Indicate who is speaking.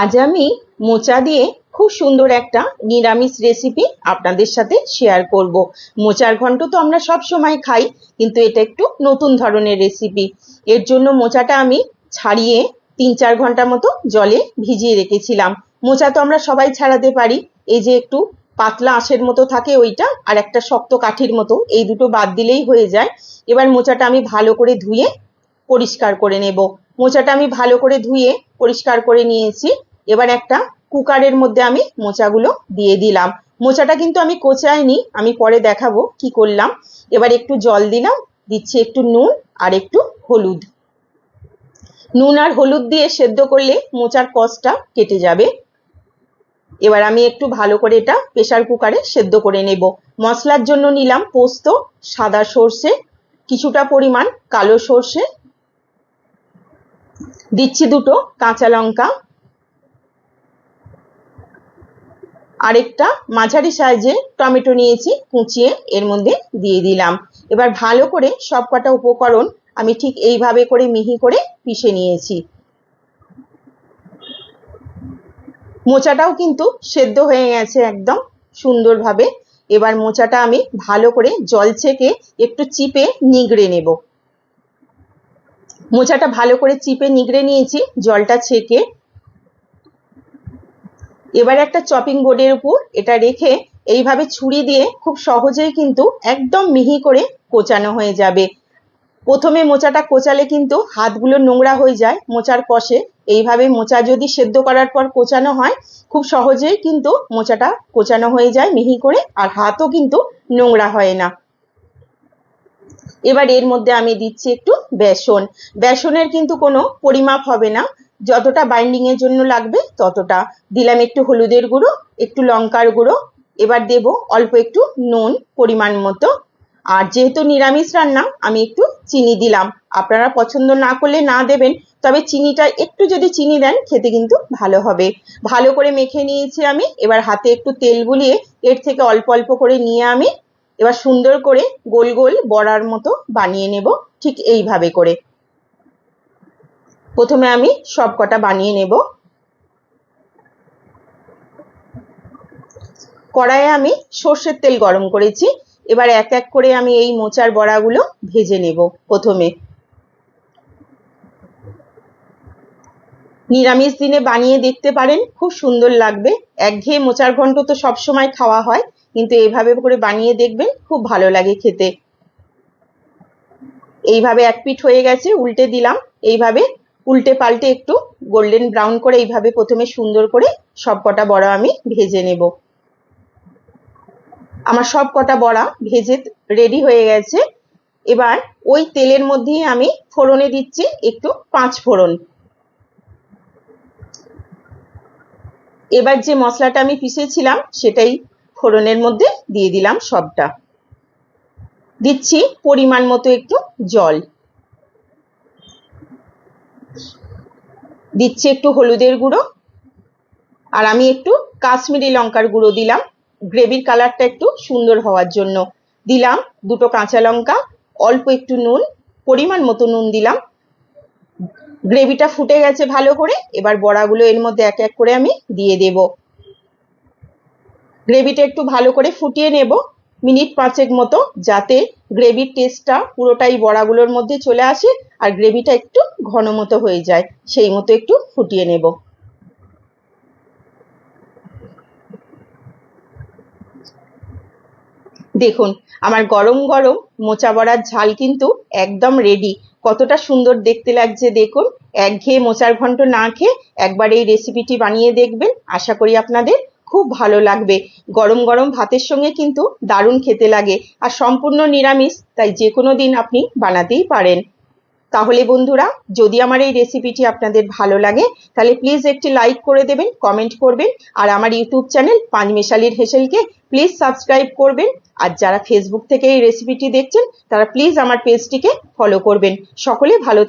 Speaker 1: আজ আমি মোচা দিয়ে খুব সুন্দর একটা নিরামিষ রেসিপি আপনাদের সাথে শেয়ার করব। মোচার ঘন্ট তো আমরা সব সময় খাই, কিন্তু এটা একটু নতুন ধরনের রেসিপি এর জন্য মোচাটা আমি ছাড়িয়ে তিন চার ঘণ্টা মতো জলে ভিজিয়ে রেখেছিলাম। মোচা তো আমরা সবাই ছাড়াতে পারি। এই যে একটু পাতলা আঁশের মতো থাকে ওইটা, আর একটা শক্ত কাঠির মতো, এই দুটো বাদ দিলেই হয়ে যায়। এবার মোচাটা আমি ভালো করে ধুয়ে পরিষ্কার করে নেব। মোচাটা আমি ভালো করে ধুয়ে পরিষ্কার করে নিয়েছি। এবার একটা কুকারের মধ্যে আমি মোচাগুলো দিয়ে দিলাম। মোচাটা কিন্তু আমি কোচাইনি, আমি পরে দেখাবো কি করলাম। এবার একটু জল দিলাম, দিচ্ছি একটু নুন আর একটু হলুদ। নুন আর হলুদ দিয়ে সেদ্ধ করলে মোচার কষটা কেটে যাবে। এবার আমি একটু ভালো করে এটা প্রেশার কুকারে সেদ্ধ করে নেব। মশলার জন্য নিলাম পোস্ত, সাদা সর্ষে, কিছুটা পরিমাণ কালো সর্ষে দিচ্ছি দুটো, কাঁচা লঙ্কা। আরেকটা মাঝারি সাইজে টমেটো নিয়েছি, কুচিয়ে এর মধ্যে দিয়ে দিলাম। এবার ভালো করে সব কটা উপকরণ আমি ঠিক এইভাবে করে মিহি করে পিষে নিয়েছি। মোচাটাও কিন্তু সেদ্ধ হয়ে গেছে একদম সুন্দরভাবে। এবার মোচাটা আমি ভালো করে জল ছেঁকে একটু চিপে নিগড়ে নেব। মোচাটা ভালো করে চিপে নিগড়ে নিয়েছি, জলটা ছেঁকে। এবার একটা চপিং বোর্ডের উপর এটা রেখে এইভাবে ছুরি দিয়ে খুব সহজেই কিন্তু একদম মিহি করে কোচানো হয়ে যাবে। প্রথমে মোচাটা কোচালে কিন্তু হাতগুলো নোংরা হয়ে যায় মোচার কষে। এইভাবে মোচা যদি সেদ্ধ করার পর কোচানো হয়, খুব সহজেই কিন্তু মোচাটা কোচানো হয়ে যায় মিহি করে আর হাতও কিন্তু নোংরা হয় না। এবার এর মধ্যে আমি দিচ্ছি একটু বেসন। বেসনের কিন্তু কোনো পরিমাপ হবে না। যতটা বাইন্ডিং এর জন্য লাগবে ততটা। দিলাম একটু হলুদের গুঁড়ো, একটু লঙ্কার গুঁড়ো। এবার দেব অল্প একটু নুন পরিমাণ মতো। আর যেহেতু নিরামিষ রান্না, আমি একটু চিনি দিলাম। আপনারা পছন্দ না করলে না দেবেন, তবে চিনিটা একটু যদি চিনি দেন, খেতে কিন্তু ভালো হবে। ভালো করে মেখে নিয়েছি আমি। এবার হাতে একটু তেল বুলিয়ে এর থেকে অল্প অল্প করে নিয়ে আমি এবার সুন্দর করে গোল গোল বড়ার মতো বানিয়ে নেব ঠিক এইভাবে করে। প্রথমে আমি সব কটা বানিয়ে নেব। কড়াইয়ে আমি সর্ষের তেল গরম করেছি। এবার এক এক করে আমি এই মোচার বড়াগুলো ভেজে নেব প্রথমে। নিরামিষ দিনে বানিয়ে দেখতে পারেন, খুব সুন্দর লাগবে। একঘেয়ে মোচার ঘন্ট তো সবসময় খাওয়া হয়। কিন্তু এইভাবে করে বানিয়ে দেখবেন খুব ভালো লাগে খেতে। এইভাবে এক পিঠ হয়ে গেছে, উল্টে দিলাম। এইভাবে উল্টে পাল্টে একটু গোল্ডেন ব্রাউন করে এইভাবে প্রথমে সুন্দর করে সব কটা বড়া আমি ভেজে নেব। আমার সব কটা বড়া ভেজে রেডি হয়ে গেছে। এবার ওই তেলের মধ্যেই আমি ফোড়নে দিচ্ছি একটু পাঁচ ফোড়ন। এবার যে মশলাটা আমি পিষেছিলাম সেটাই ফোড়নের মধ্যে দিয়ে দিলাম সবটা। দিচ্ছি পরিমাণ মতো একটু জল। দিচ্ছি একটু হলুদের গুঁড়ো। আর আমি একটু কাশ্মীরি লঙ্কার গুঁড়ো দিলাম। গ্রেভির কালারটা একটু সুন্দর হওয়ার জন্য দিলাম দুটো কাঁচা লঙ্কা, অল্প একটু নুন, পরিমাণ মতো নুন দিলাম। গ্রেভিটা ফুটে গেছে ভালো করে। এবার বড়াগুলো এর মধ্যে এক এক করে আমি দিয়ে দেব। গ্রেভিটা একটু ভালো করে ফুটিয়ে নেব। মিনিট পাঁচেক মতো, যাতে গ্রেভির টেস্টটা পুরোটাই বড়াগুলোর মধ্যে চলে আসে আর গ্রেভিটা একটু ঘন মতো হয়ে যায়। সেই মতো একটু ফুটিয়ে নেব। দেখুন, আমার গরম গরম মোচা বড়ার ঝাল কিন্তু একদম রেডি কতটা সুন্দর দেখতে লাগছে, দেখুন। একঘেয়ে মোচার ঘন্ট না খেয়ে একবার এই রেসিপিটি বানিয়ে দেখবেন। আশা করি আপনাদের খুব ভালো লাগবে। গরম গরম ভাতের সঙ্গে কিন্তু দারুণ খেতে লাগে আর সম্পূর্ণ নিরামিষ, তাই যে কোনো দিন আপনি বানাতেই পারেন। তাহলে বন্ধুরা, যদি আমার এই রেসিপিটি আপনাদের ভালো লাগে, তাহলে প্লিজ একটি লাইক করে দেবেন, কমেন্ট করবেন, আর আমার ইউটিউব চ্যানেল পাঁচমেশালির হেসেলকে প্লিজ সাবস্ক্রাইব করবেন। আর যারা ফেসবুক থেকে এই রেসিপিটি দেখছেন, তারা প্লিজ আমার পেজটিকে ফলো করবেন। সকলে ভালো